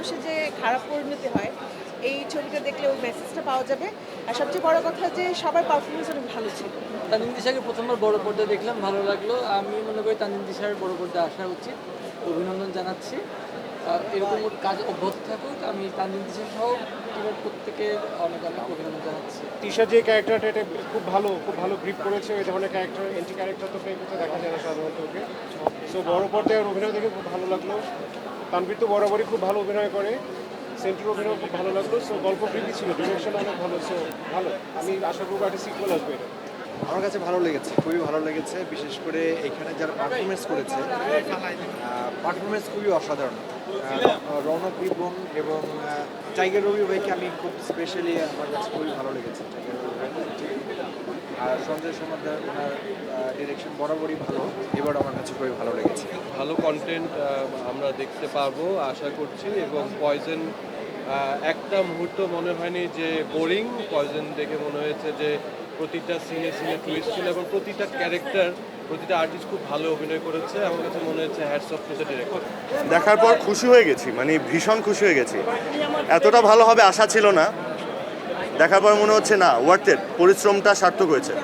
মানুষের যে খারাপ পরিণতি হয় এই ছবিটা দেখলে ওই মেসেজটা পাওয়া যাবে। আর সবচেয়ে বড় কথা যে সবার পারফরমেন্স অনেক ভালো ছিল। তানিম দিশাকে প্রথমবার বড় পর্দায় দেখলাম ভালো লাগল। আমি মনে করি তানিম দিশার বড় পর্দায় আসা উচিত। অভিনন্দন জানাচ্ছি। আর এরকম কাজ অব্যাহত থাকুক। আমি তানিম দিশা সহ টিমের প্রত্যেকে অনেক অনেক অভিনন্দন জানাচ্ছি। তিশা যে ক্যারেক্টারটা এটা খুব ভালো খুব ভালো গ্রিপ করেছে। এই ধরনের ক্যারেক্টার এন্টি ক্যারেক্টার তো প্লে করতে দেখা যায় না সাধারণত ওকে। সো বড় পর্দায় ওর অভিনয় দেখে খুব ভালো লাগল। তানভীর তো বরাবরই খুব ভালো অভিনয় করে। সেন্টুর অভিনয় খুব ভালো লাগল। সো গল্প বৃদ্ধি ছিল ডিরেকশন অনেক ভালো সো ভালো। আমি আশা করব একটা সিকুয়েল আসবে আমার কাছে ভালো লেগেছে, খুবই ভালো লেগেছে। বিশেষ করে এখানে যারা পারফরমেন্স করেছে পারফরমেন্স খুবই অসাধারণ। রৌনক রিপন এবং টাইগার রবি ভাইকে আমি খুব স্পেশালি আমার কাছে খুবই ভালো লেগেছে। আর সঞ্জয় সমাদার, ওনার ডিরেকশন বরাবরই ভালো। এবার আমার কাছে খুবই ভালো লেগেছে। ভালো কন্টেন্ট আমরা দেখতে পারব আশা করছি। এবং পয়জন একটা মুহূর্ত মনে হয়নি যে বোরিং পয়জন দেখে মনে হয়েছে যে প্রতিটা সিনে সিনে টুইস্ট ছিল এবং প্রতিটা ক্যারেক্টার প্রতিটা আর্টিস্ট খুব ভালো অভিনয় করেছে। আমার কাছে মনে হচ্ছে hats off to the director দেখার পর খুশি হয়ে গেছি মানে ভীষণ খুশি হয়ে গেছি। এতটা ভালো হবে আশা ছিল না। দেখার পর মনে হচ্ছে না ওয়ার্থের পরিশ্রমটা সার্থক হয়েছে।